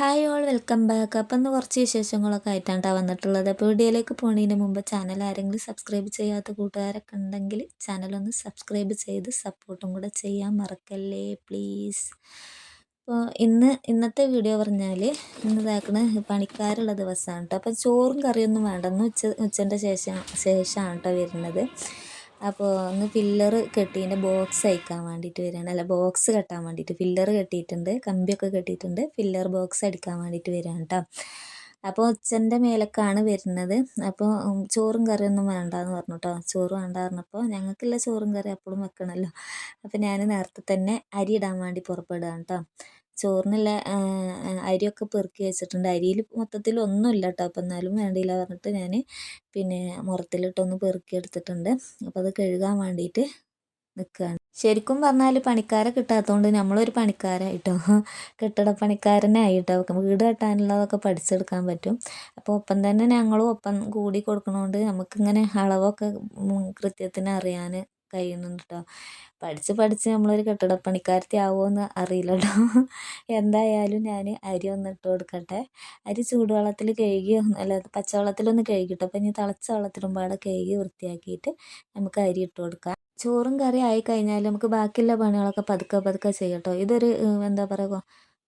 Hi all welcome back. അപ്പം ഇന്ന് കുറച്ച് വിശേഷങ്ങളൊക്കെ ആയിട്ടാണ് ട്ടോ വന്നിട്ടുള്ളത്. അപ്പോൾ വീഡിയോയിലേക്ക് പോകുന്നതിന് മുമ്പ് ചാനൽ ആരെങ്കിലും സബ്സ്ക്രൈബ് ചെയ്യാത്ത കൂട്ടുകാരൊക്കെ ഉണ്ടെങ്കിൽ ചാനലൊന്ന് സബ്സ്ക്രൈബ് ചെയ്ത് സപ്പോർട്ടും കൂടെ ചെയ്യാൻ മറക്കല്ലേ പ്ലീസ് അപ്പോൾ ഇന്ന് ഇന്നത്തെ വീഡിയോ പറഞ്ഞാൽ ഇന്ന് ഇതാക്കണ പണിക്കാരുള്ള ദിവസമാണ് കേട്ടോ അപ്പോൾ ചോറും കറിയൊന്നും വേണ്ടെന്ന് ഉച്ച ഉച്ചന്റെ ശേഷം ശേഷമാണ് കേട്ടോ വരുന്നത്. അപ്പോൾ ഒന്ന് ഫില്ലർ കെട്ടിയതിന്റെ ബോക്സ് അയക്കാൻ വേണ്ടിയിട്ട് വരികയാണ് അല്ല ബോക്സ് കെട്ടാൻ വേണ്ടിയിട്ട് ഫില്ലർ കെട്ടിയിട്ടുണ്ട് കമ്പിയൊക്കെ കെട്ടിയിട്ടുണ്ട് പില്ലർ ബോക്സ് അടിക്കാൻ വേണ്ടിയിട്ട് വരികയാണ് കേട്ടോ അപ്പോൾ ഉച്ചന്റെ മേലക്കാണ് വരുന്നത്. അപ്പോൾ ചോറും കറിയൊന്നും വേണ്ടാന്ന് പറഞ്ഞു കേട്ടോ ചോറ് വേണ്ട പറഞ്ഞപ്പോൾ ഞങ്ങൾക്കുള്ള ചോറും കറി അപ്പോഴും വെക്കണമല്ലോ അപ്പോൾ ഞാൻ നേരത്തെ തന്നെ അരി ഇടാൻ വേണ്ടി പുറപ്പെടുകയാണ് കേട്ടോ ചോറിനുള്ള അരിയൊക്കെ പെറുക്കി വെച്ചിട്ടുണ്ട്. അരിയിൽ മൊത്തത്തിൽ ഒന്നുമില്ല കേട്ടോ അപ്പം എന്നാലും വേണ്ടിയില്ല പറഞ്ഞിട്ട് ഞാൻ പിന്നെ മുറത്തിലിട്ടൊന്ന് പെറുക്കി എടുത്തിട്ടുണ്ട്. അപ്പോൾ അത് കഴുകാൻ വേണ്ടിയിട്ട് നിൽക്കുകയാണ് ശരിക്കും പറഞ്ഞാൽ പണിക്കാരെ കിട്ടാത്തതുകൊണ്ട് നമ്മളൊരു പണിക്കാരായിട്ടോ. നമുക്ക് വീട് കെട്ടാനുള്ളതൊക്കെ പഠിച്ചെടുക്കാൻ പറ്റും. അപ്പോൾ ഒപ്പം തന്നെ ഞങ്ങളും ഒപ്പം കൂടി കൊടുക്കണോണ്ട് നമുക്കിങ്ങനെ അളവൊക്കെ കൃത്യത്തിന് അറിയാൻ കഴിയുന്നുണ്ട് കേട്ടോ പഠിച്ച് പഠിച്ച് നമ്മളൊരു കെട്ടിടപ്പണിക്കാരത്തി ആവുമോയെന്ന് അറിയില്ല കേട്ടോ എന്തായാലും ഞാൻ അരി ഒന്ന് ഇട്ട് കൊടുക്കട്ടെ. അരി ചൂടുവെള്ളത്തിൽ കഴുകി അല്ല പച്ചവെള്ളത്തിലൊന്ന് കഴുകിട്ടോ. അപ്പോൾ ഇനി തിളച്ച വെള്ളത്തിലും പാടെ കഴുകി വൃത്തിയാക്കിയിട്ട് നമുക്ക് അരി ഇട്ട് കൊടുക്കാം. ചോറും കറി ആയി കഴിഞ്ഞാൽ നമുക്ക് ബാക്കിയുള്ള പണികളൊക്കെ പതുക്കെ പതുക്കെ ചെയ്യട്ടോ. ഇതൊരു എന്താ പറയുക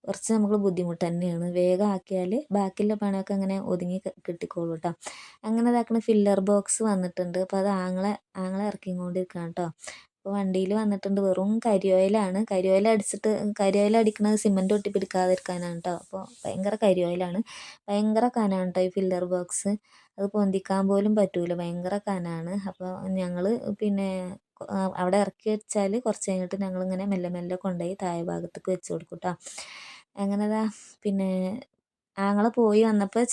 കുറച്ച് നമുക്ക് ബുദ്ധിമുട്ട് തന്നെയാണ്. വേഗം ആക്കിയാൽ ബാക്കിയുള്ള പണിയൊക്കെ അങ്ങനെ ഒതുങ്ങി കിട്ടിക്കോളൂ കേട്ടോ അങ്ങനെ ഇതാക്കണ ഫില്ലർ ബോക്സ് വന്നിട്ടുണ്ട്. അപ്പോൾ അത് ആങ്ങളെ ആങ്ങളെ ഇറക്കിക്കൊണ്ടിരിക്കുകയാണ് കേട്ടോ അപ്പോൾ വണ്ടിയിൽ വന്നിട്ടുണ്ട്. വെറും കരിയോയിലാണ്. കരിയോയിൽ അടിച്ചിട്ട് കരിയോയിൽ അടിക്കുന്നത് സിമന്റ് ഒട്ടി പിടിക്കാതിരിക്കാനാണ് കേട്ടോ അപ്പോൾ ഭയങ്കര കരിയോയിലാണ്. ഭയങ്കര കനാണ് കേട്ടോ ഈ ഫില്ലർ ബോക്സ് അത് പൊന്തിക്കാൻ പോലും പറ്റൂല. ഭയങ്കര കനാണ്. അപ്പോൾ ഞങ്ങൾ പിന്നെ അവിടെ ഇറക്കി വെച്ചാൽ കുറച്ച് കഴിഞ്ഞിട്ട് ഞങ്ങളിങ്ങനെ മെല്ലെ മെല്ലെ കൊണ്ടുപോയി താഴെ ഭാഗത്തേക്ക് വെച്ച് കൊടുക്കും കേട്ടോ അങ്ങനെ പിന്നെ ആങ്ങള പോയി വന്നപ്പോൾ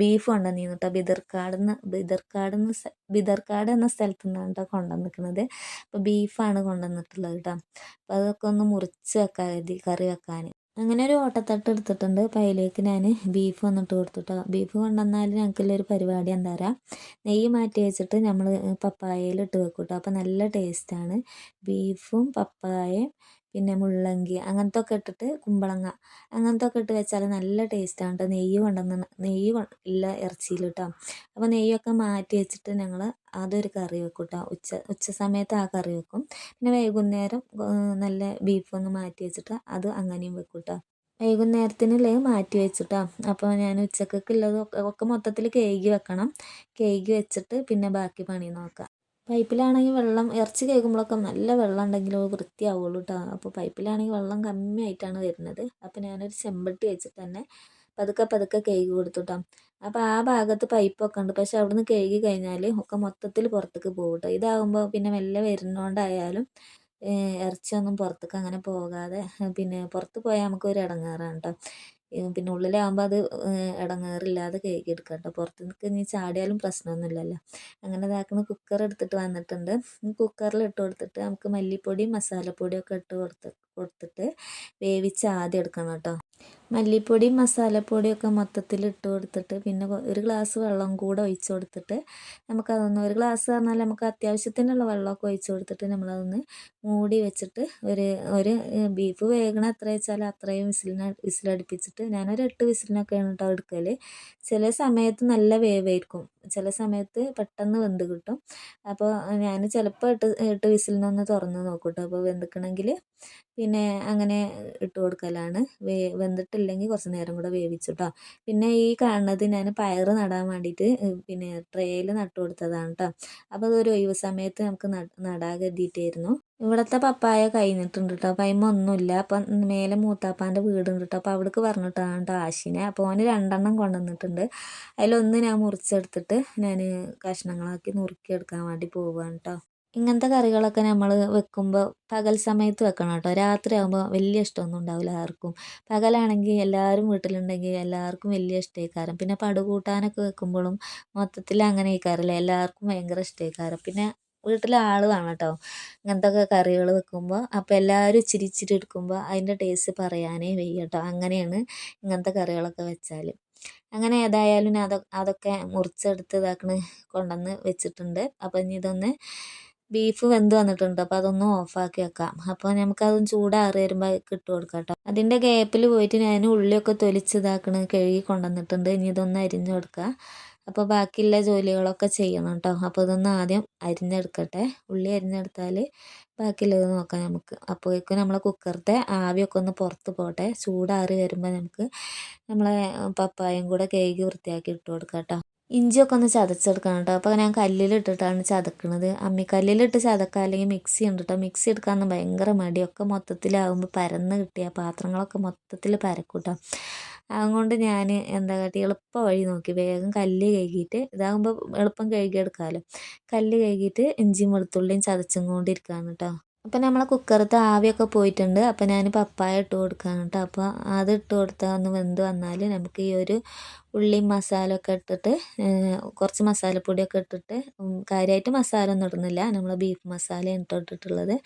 ബീഫ് കൊണ്ടുവന്നിരുന്നു കേട്ടോ ബിദർക്കാട് നിന്ന് ബിദർക്കാട് ബിദർക്കാട് എന്ന സ്ഥലത്തു നിന്നാണ് കേട്ടോ കൊണ്ടുവന്നിരിക്കുന്നത് അപ്പോൾ ബീഫാണ് കൊണ്ടുവന്നിട്ടുള്ളത് കേട്ടോ അപ്പോൾ അതൊക്കെ ഒന്ന് മുറിച്ച് വെക്കാൻ കരുതി കറി വെക്കാൻ അങ്ങനെ ഒരു ഓട്ടത്തട്ട് എടുത്തിട്ടുണ്ട്. അപ്പോൾ അതിലേക്ക് ഞാൻ ബീഫ് വന്നിട്ട് കൊടുത്തിട്ടോ ബീഫ് കൊണ്ടുവന്നാൽ ഞങ്ങൾക്കുള്ളൊരു പരിപാടി എന്താ പറയുക നെയ്യ് മാറ്റി വെച്ചിട്ട് നമ്മൾ പപ്പായയിൽ ഇട്ട് വെക്കും കേട്ടോ അപ്പോൾ നല്ല ടേസ്റ്റാണ്. ബീഫും പപ്പായയും പിന്നെ മുള്ളങ്കി അങ്ങനത്തെ ഒക്കെ ഇട്ടിട്ട് കുമ്പളങ്ങ അങ്ങനത്തെ ഒക്കെ ഇട്ട് വെച്ചാൽ നല്ല ടേസ്റ്റാണ് കേട്ടോ നെയ്യ് കൊണ്ടുവന്ന് നെയ്യ് ഇല്ല ഇറച്ചിയിൽ കേട്ടോ അപ്പോൾ നെയ്യൊക്കെ മാറ്റി വെച്ചിട്ട് ഞങ്ങൾ അതൊരു കറി വെക്കും കേട്ടോ ഉച്ച ഉച്ച സമയത്ത് ആ കറി വെക്കും. പിന്നെ വൈകുന്നേരം നല്ല ബീഫ് ഒന്ന് മാറ്റി വെച്ചിട്ട് അത് അങ്ങനെയും വെക്കും കേട്ടോ വൈകുന്നേരത്തിനുള്ളത് മാറ്റി വെച്ചിട്ടോ അപ്പോൾ ഞാൻ ഉച്ചക്കൊക്കെ ഒക്കെ മൊത്തത്തിൽ കേകി വെക്കണം. കേകി വെച്ചിട്ട് പിന്നെ ബാക്കി പണി നോക്കാം. പൈപ്പിലാണെങ്കിൽ വെള്ളം ഇറച്ചി കേൾക്കുമ്പോഴൊക്കെ നല്ല വെള്ളം ഉണ്ടെങ്കിൽ വൃത്തിയാവുള്ളൂ കേട്ടോ അപ്പോൾ പൈപ്പിലാണെങ്കിൽ വെള്ളം കമ്മിയായിട്ടാണ് വരുന്നത്. അപ്പോൾ ഞാനൊരു ചെമ്പട്ടി വെച്ചിട്ട് തന്നെ പതുക്കെ പതുക്കെ കഴുകി കൊടുത്തു കേട്ടോ അപ്പോൾ ആ ഭാഗത്ത് പൈപ്പൊക്കെ ഉണ്ട്. പക്ഷെ അവിടുന്ന് കഴുകി കഴിഞ്ഞാൽ ഒക്കെ മൊത്തത്തിൽ പുറത്തേക്ക് പോകും കേട്ടോ ഇതാകുമ്പോൾ പിന്നെ മെല്ലെ വരുന്നോണ്ടായാലും ഇറച്ചിയൊന്നും പുറത്തേക്ക് അങ്ങനെ പോകാതെ പിന്നെ പുറത്ത് പോയാൽ നമുക്ക് ഒരു ഇടങ്ങേറാണ് കേട്ടോ പിന്നെ ഉള്ളിലാകുമ്പോൾ അത് ഇടങ്ങേറില്ലാതെ കഴുകി എടുക്കാം കേട്ടോ പുറത്തേക്ക് ചാടിയാലും പ്രശ്നമൊന്നുമില്ലല്ലോ. അങ്ങനെ ഇതാക്കുന്ന കുക്കർ എടുത്തിട്ട് വന്നിട്ടുണ്ട്. കുക്കറിൽ ഇട്ട് കൊടുത്തിട്ട് നമുക്ക് മല്ലിപ്പൊടിയും മസാലപ്പൊടിയൊക്കെ ഇട്ട് കൊടുത്ത് കൊടുത്തിട്ട് വേവിച്ച് ആദ്യം എടുക്കണം കേട്ടോ. മല്ലിപ്പൊടിയും മസാലപ്പൊടിയൊക്കെ മൊത്തത്തിൽ ഇട്ട് കൊടുത്തിട്ട് പിന്നെ ഒരു ഗ്ലാസ് വെള്ളം കൂടെ ഒഴിച്ച് കൊടുത്തിട്ട് നമുക്കതൊന്ന് ഒരു ഗ്ലാസ് പറഞ്ഞാൽ നമുക്ക് അത്യാവശ്യത്തിനുള്ള വെള്ളമൊക്കെ ഒഴിച്ച് കൊടുത്തിട്ട് നമ്മളതൊന്ന് മൂടി വെച്ചിട്ട് ഒരു ഒരു ബീഫ് വേഗണം എത്ര വെച്ചാൽ അത്രയും വിസിലിന് വിസിലടുപ്പിച്ചിട്ട് ഞാനൊരു എട്ട് വിസിലിനൊക്കെയാണ് കേട്ടോ എടുക്കൽ ചില സമയത്ത് നല്ല വേവായിരിക്കും. ചില സമയത്ത് പെട്ടെന്ന് വെന്ത് കിട്ടും. അപ്പോൾ ഞാൻ ചിലപ്പോൾ എട്ട് എട്ട് വിസിലിനൊന്ന് തുറന്ന് നോക്കും കേട്ടോ അപ്പോൾ വെന്തിക്കണമെങ്കിൽ പിന്നെ അങ്ങനെ ഇട്ട് കൊടുക്കലാണ് വേ വെന്തിട്ടില്ലെങ്കിൽ കുറച്ച് നേരം കൂടെ വേവിച്ചു കേട്ടോ പിന്നെ ഈ കാണുന്നത് ഞാൻ പയർ നടാൻ വേണ്ടിയിട്ട് പിന്നെ ട്രേയിൽ നട്ടു കൊടുത്തതാണ് കേട്ടോ അപ്പോൾ അതൊരു ഒഴിവ് സമയത്ത് നമുക്ക് നടാൻ കരുതിയിട്ടായിരുന്നു. ഇവിടുത്തെ പപ്പായ കഴിഞ്ഞിട്ടുണ്ട് കേട്ടോ അപ്പം ഒന്നുമില്ല. അപ്പം മേലെ മൂത്താപ്പാന്റെ വീടുണ്ട് കേട്ടോ അപ്പോൾ അവിടേക്ക് പറഞ്ഞിട്ടാണ് കേട്ടോ ആശിനെ. അപ്പോൾ ഓന് രണ്ടെണ്ണം കൊണ്ടുവന്നിട്ടുണ്ട്. അതിലൊന്ന് ഞാൻ മുറിച്ചെടുത്തിട്ട് ഞാൻ കഷ്ണങ്ങളാക്കി നുറുക്കിയെടുക്കാൻ വേണ്ടി പോവുകയാണ് കേട്ടോ ഇങ്ങനത്തെ കറികളൊക്കെ നമ്മൾ വെക്കുമ്പോൾ പകൽ സമയത്ത് വെക്കണം കേട്ടോ. രാത്രി ആകുമ്പോൾ വലിയ ഇഷ്ടമൊന്നും ഉണ്ടാവില്ല ആർക്കും. പകലാണെങ്കിൽ എല്ലാവരും വീട്ടിലുണ്ടെങ്കിൽ എല്ലാവർക്കും വലിയ ഇഷ്ടമായിക്കാരം പിന്നെ പടുകൂട്ടാനൊക്കെ വെക്കുമ്പോഴും മൊത്തത്തിൽ അങ്ങനെ ആയിക്കാരല്ലേ? എല്ലാവർക്കും ഭയങ്കര ഇഷ്ടമായിക്കാരം പിന്നെ വീട്ടിലെ ആൾ വേണം കേട്ടോ. ഇങ്ങനത്തെ കറികൾ വെക്കുമ്പോൾ അപ്പോൾ എല്ലാവരും ഇച്ചിരി എടുക്കുമ്പോൾ അതിന്റെ ടേസ്റ്റ് പറയാനേ വയ്യ കേട്ടോ. അങ്ങനെയാണ് ഇങ്ങനത്തെ കറികളൊക്കെ വെച്ചാൽ അങ്ങനെ ഏതായാലും അതൊക്കെ മുറിച്ചെടുത്ത് ഇതാക്കണ് കൊണ്ടുവന്ന് വെച്ചിട്ടുണ്ട്. അപ്പോൾ ഇനി ഇതൊന്ന് ബീഫ് വെന്ത് വന്നിട്ടുണ്ട്. അപ്പോൾ അതൊന്ന് ഓഫാക്കി വെക്കാം. അപ്പോൾ നമുക്കതൊന്ന് ചൂടാറി വരുമ്പോൾ ഇട്ട് കൊടുക്കാം കേട്ടോ അതിന്റെ ഗ്യാപ്പിൽ പോയിട്ട് ഞാൻ ഉള്ളിയൊക്കെ തൊലിച്ച് ഇതാക്കണ കഴുകി കൊണ്ടുവന്നിട്ടുണ്ട്. ഇനി ഇതൊന്ന് അരിഞ്ഞു കൊടുക്കുക അപ്പോൾ ബാക്കിയുള്ള ജോലികളൊക്കെ ചെയ്യണം കേട്ടോ അപ്പോൾ ഇതൊന്ന് ആദ്യം അരിഞ്ഞെടുക്കട്ടെ. ഉള്ളി അരിഞ്ഞെടുത്താൽ ബാക്കിയുള്ളത് നോക്കാം നമുക്ക്. അപ്പോഴേക്കും നമ്മളെ കുക്കറത്തെ ആവിയൊക്കെ ഒന്ന് പുറത്ത് പോട്ടെ. ചൂടാറി വരുമ്പോൾ നമുക്ക് നമ്മളെ പപ്പായും കൂടെ കഴുകി വൃത്തിയാക്കി ഇട്ട് കൊടുക്കാം കേട്ടോ ഇഞ്ചിയൊക്കെ ഒന്ന് ചതച്ചെടുക്കണം കേട്ടോ അപ്പോൾ ഞാൻ കല്ലിലിട്ടിട്ടാണ് ചതക്കണത്. അമ്മിക്കല്ലിലിട്ട് ചതക്കുക അല്ലെങ്കിൽ മിക്സി ഉണ്ട് കേട്ടോ മിക്സി എടുക്കാമെന്ന് ഭയങ്കര മടിയൊക്കെ മൊത്തത്തിലാവുമ്പോൾ പരന്ന് കിട്ടിയ പാത്രങ്ങളൊക്കെ മൊത്തത്തിൽ പരക്കൂട്ടോ. കേട്ടോ അതുകൊണ്ട് ഞാൻ എന്താ കാട്ടി എളുപ്പ വഴി നോക്കി. വേഗം കല്ല് കഴുകിയിട്ട് ഇതാകുമ്പോൾ എളുപ്പം കഴുകിയെടുക്കാമല്ലോ കല്ല് കഴുകിയിട്ട് ഇഞ്ചിയും വെളുത്തുള്ളിയും ചതച്ചും കൊണ്ടിരിക്കുകയാണ് കേട്ടോ അപ്പം നമ്മളെ കുക്കറത്തെ ആവിയൊക്കെ പോയിട്ടുണ്ട്. അപ്പം ഞാൻ പപ്പായ ഇട്ട് കൊടുക്കുകയാണ് കേട്ടോ. അപ്പോൾ അത് ഇട്ട് കൊടുത്താൽ ഒന്ന് വെന്ത് വന്നാൽ നമുക്ക് ഈ ഒരു ഉള്ളി മസാല ഒക്കെ ഇട്ടിട്ട് കുറച്ച് മസാലപ്പൊടിയൊക്കെ ഇട്ടിട്ട് കാര്യമായിട്ട് മസാല ഒന്നും ഇടുന്നില്ല. നമ്മൾ ബീഫ് മസാലയാണ് ഇട്ടിട്ടുള്ളത്.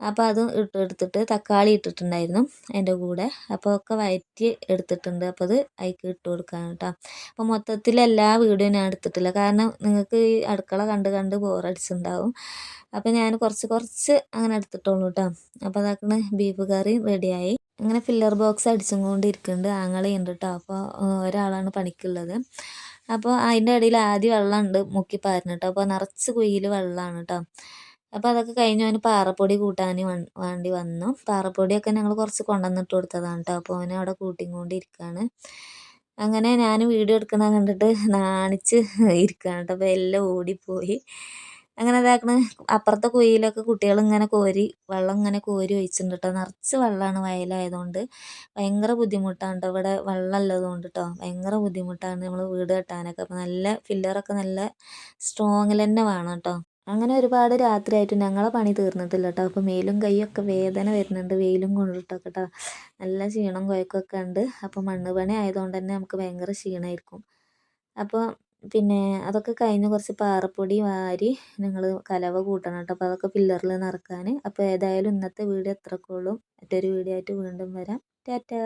അപ്പോൾ അതും ഇട്ട് എടുത്തിട്ട് തക്കാളി ഇട്ടിട്ടുണ്ടായിരുന്നു അതിന്റെ കൂടെ. അപ്പോൾ ഒക്കെ വഴറ്റി എടുത്തിട്ടുണ്ട്. അപ്പോൾ അത് അതിലേക്ക് ഇട്ട് കൊടുക്കാൻ കേട്ടോ അപ്പോൾ മൊത്തത്തിൽ എല്ലാ വീടും ഞാൻ എടുത്തിട്ടില്ല. കാരണം നിങ്ങൾക്ക് ഈ അടുക്കള കണ്ട് കണ്ട് ബോറടിച്ചിട്ടുണ്ടാവും അപ്പോൾ ഞാൻ കുറച്ച് കുറച്ച് അങ്ങനെ എടുത്തിട്ടുള്ളൂ കേട്ടോ അപ്പോൾ അതാക്കണ ബീഫ് കറി റെഡിയായി അങ്ങനെ ഫില്ലർ ബോക്സ് അടിച്ചും കൊണ്ടിരിക്കുന്നുണ്ട് ആങ്ങളുണ്ട് കേട്ടോ അപ്പോൾ ഒരാളാണ് പണിക്കുള്ളത്. അപ്പോൾ അതിന്റെ ഇടയിൽ ആദ്യം വെള്ളമുണ്ട് മുക്കി പാരുന്നു കേട്ടോ അപ്പോൾ നിറച്ച് കുയിൽ വെള്ളമാണ് കേട്ടോ അപ്പോൾ അതൊക്കെ കഴിഞ്ഞ് അവന് പാറപ്പൊടി കൂട്ടാൻ വേണ്ടി വന്നു. പാറപ്പൊടിയൊക്കെ ഞങ്ങൾ കുറച്ച് കൊണ്ടുവന്നിട്ട് കൊടുത്തതാണ് കേട്ടോ അപ്പോൾ അവനെ അവിടെ കൂട്ടിക്കൊണ്ടിരിക്കുകയാണ് അങ്ങനെ ഞാൻ വീഡിയോ എടുക്കുന്നത് കണ്ടിട്ട് നാണിച്ച് ഇരിക്കുകയാണ് കേട്ടോ അപ്പോൾ എല്ലാം ഓടിപ്പോയി. അങ്ങനെ ഇതാക്കണ. അപ്പുറത്തെ കുയിലൊക്കെ കുട്ടികൾ ഇങ്ങനെ കോരി വെള്ളം ഇങ്ങനെ കോരി ഒഴിച്ചിട്ടുണ്ട് കേട്ടോ നിറച്ച് വെള്ളമാണ് വയലായതുകൊണ്ട്. ഭയങ്കര ബുദ്ധിമുട്ടാണ് കേട്ടോ ഇവിടെ വെള്ളം ഉള്ളതുകൊണ്ട് കേട്ടോ ഭയങ്കര ബുദ്ധിമുട്ടാണ് നമ്മൾ വീട് കെട്ടാനൊക്കെ. അപ്പോൾ നല്ല ഫില്ലറൊക്കെ നല്ല സ്ട്രോങ്ങിൽ തന്നെ വേണം കേട്ടോ അങ്ങനെ ഒരുപാട് രാത്രിയായിട്ട് ഞങ്ങളെ പണി തീർന്നിട്ടില്ല കേട്ടോ അപ്പോൾ മേലും കൈയൊക്കെ വേദന വരുന്നുണ്ട്. വെയിലും കൊണ്ടിട്ടൊക്കെ കേട്ടോ നല്ല ക്ഷീണം കുഴക്കമൊക്കെ ഉണ്ട്. അപ്പോൾ മണ്ണ് പണി ആയതുകൊണ്ട് തന്നെ നമുക്ക് ഭയങ്കര ക്ഷീണമായിരിക്കും അപ്പോൾ പിന്നെ അതൊക്കെ കഴിഞ്ഞ് കുറച്ച് പാറപ്പൊടി വാരി നിങ്ങൾ കലവ കൂട്ടണം കേട്ടോ. അപ്പോൾ അതൊക്കെ പില്ലറിൽ നിറക്കാൻ. അപ്പോൾ ഏതായാലും ഇന്നത്തെ വീഡിയോ എത്രക്കുള്ളൂ മറ്റൊരു വീഡിയോ ആയിട്ട് വീണ്ടും വരാം. ടാറ്റാ.